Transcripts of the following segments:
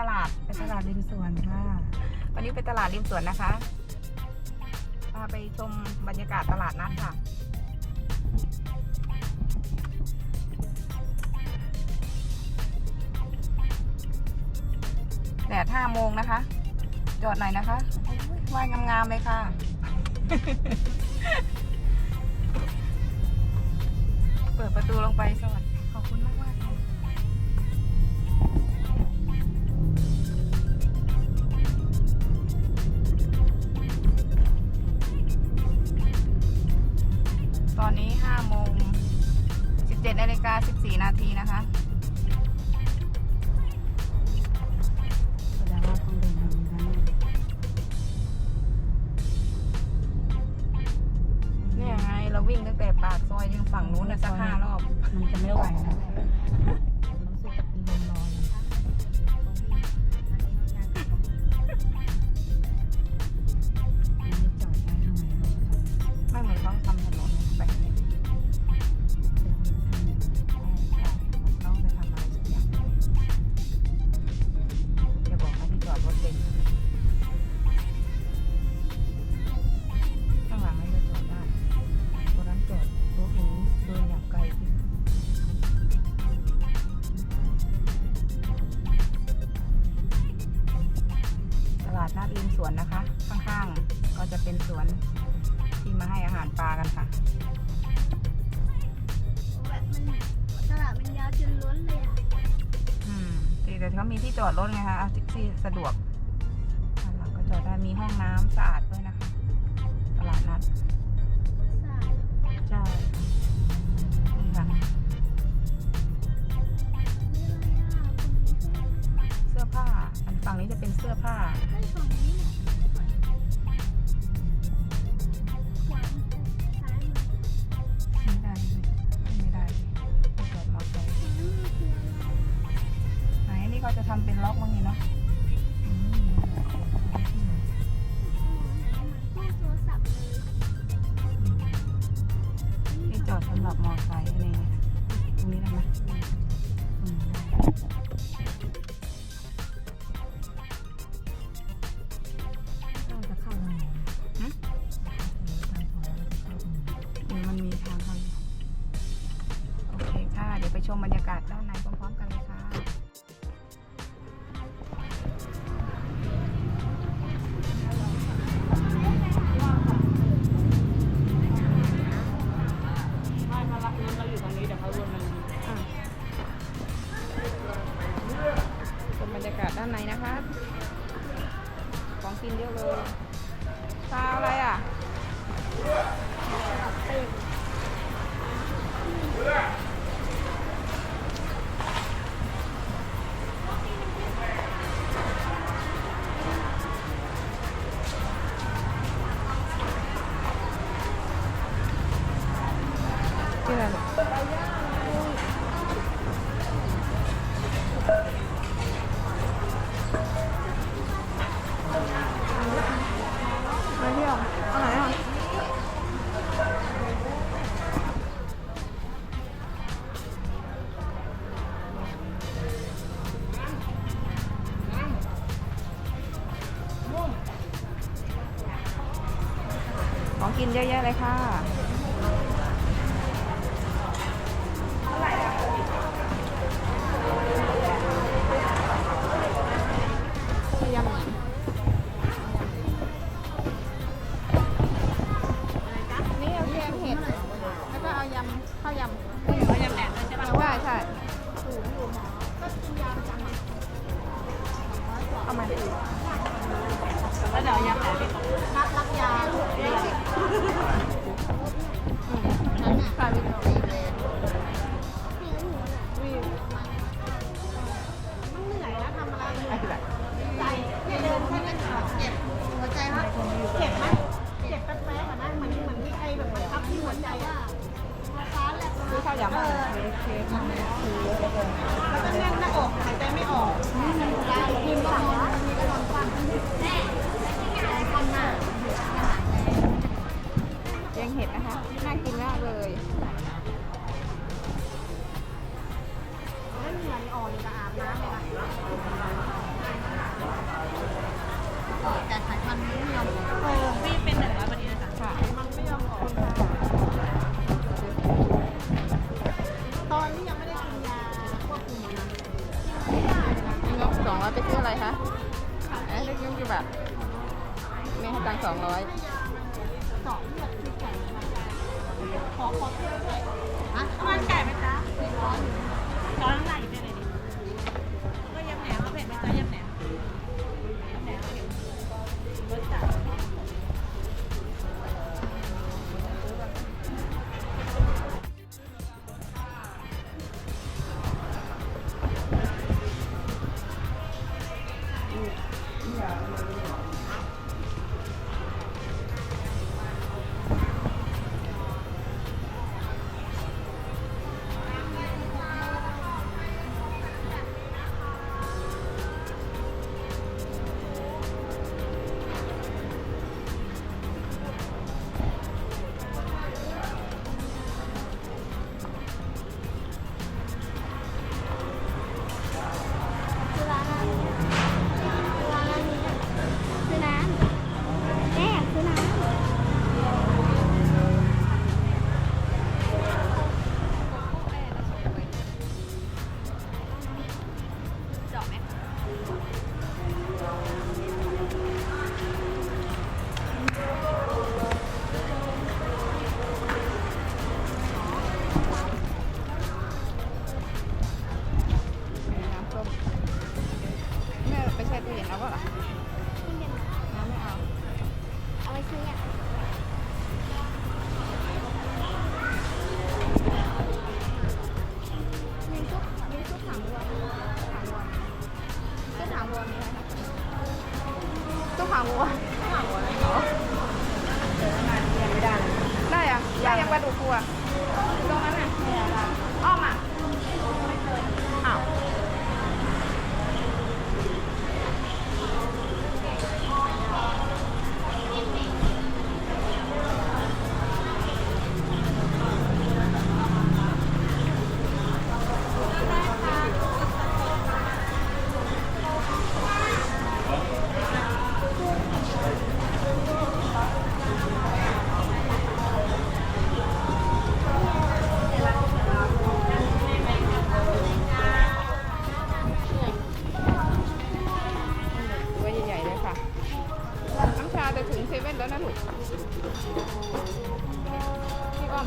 ตลาด ไปตลาดริมสวนค่ะวันนี้ไปตลาดริมสวนนะคะพาไปชมบรรยากาศตลาดนัดค่ะ แดดห้าโมงนะคะ จอดหน่อยนะคะ ว่ายงามๆเลยค่ะเปิดประตูลงไปสวัสดีขอบคุณมาก ตอนนี้5โมง17นาฬิกา14 นาทีนะคะ กันค่ะแตลาดมันยาวจนล้นเลยอะอืแต่เขามีที่จอดรถไงคะแท็กซี่สะดวกเราก็จอดได้มีห้องน้ำสะอาดด้วยนะคะ ตลาดนัด ล็อกบางทีเนาะ ไหนนะคะของกินเยอะเลยปลาอะไรอะ กินเยอะๆเลยค่ะ รคะเอ๊ะเล็กยุ่งกี่บานี่ให้ตังสองร้อยสองเลือกคือไก่ขอขอเพื่อนไก่อะมันไก่ไหมจ๊ะร้อนร้อนอะไร็นแล้วป่ะำไม่เอา เอาไว้ซื้ออะมีซุปมีซุปถามรวมถามรวมซุปถามรวมีอะไรคะซุปถามวมซุปามวมเหรอได้อะได้ยังปลาดูกตัวตรงนั้นอะอ้อมอะ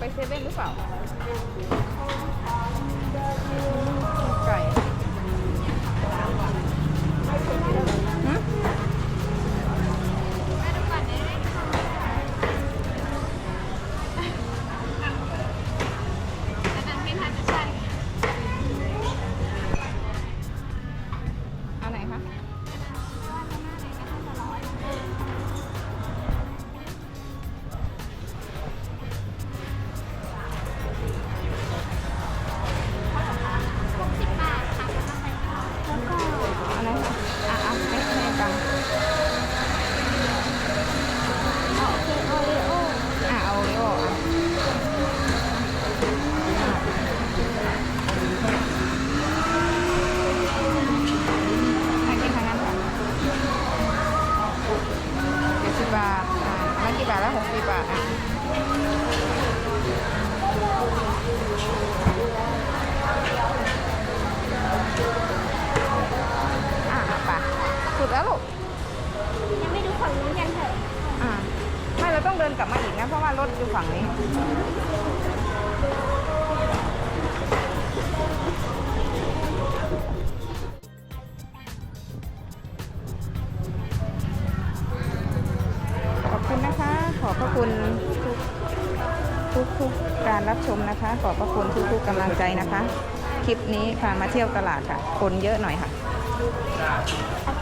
ไปเซเว่นหรือเปล่า ไก่หืมเอาไหนคะ แล้วลูกยังไม่ดูฝั่งนู้นกันเถอะอ่าไม่เราต้องเดินกลับมาอีกนะ เพราะว่ารถอยู่ฝั่งนี้ ขอบคุณนะคะ ขอบพระคุณทุกทุกๆการรับชมนะคะ ขอบพระคุณทุกๆกำลังใจนะคะ คลิปนี้พามาเที่ยวตลาดค่ะ คนเยอะหน่อยค่ะ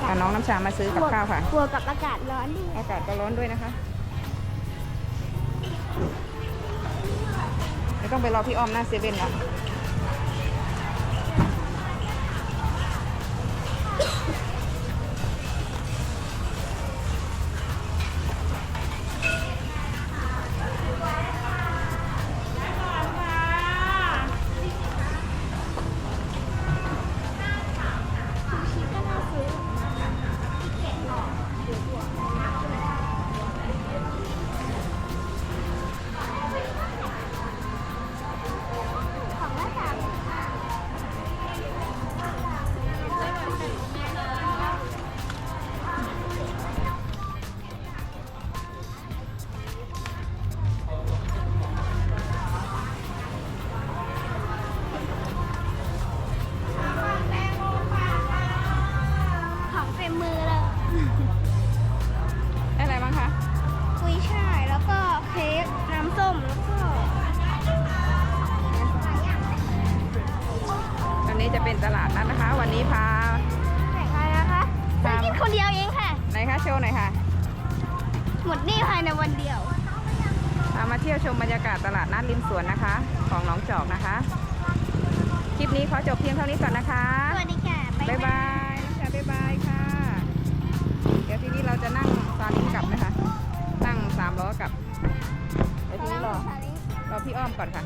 พาน้องน้ำชามาซื้อกับข้าวค่ะบวกกับอากาศร้อนด้วยอากาศก็ร้อนด้วยนะคะไม่ต้องไปรอพี่อ้อมหน้าเซเว่นแล้ว ชมบรรยากาศตลาดนัดริมสวนนะคะ ของน้องจอกนะคะ คลิปนี้ขอจบเพียงเท่านี้ก่อนนะคะ สวัสดีค่ะบ๊ายบายนะคะบ๊ายบายค่ะ เดี๋ยวทีนี้เราจะนั่งซาลิงกลับนะคะ นั่งสามล้อกลับ เดี๋ยวทีนี้รอรอพี่อ้อมก่อนค่ะ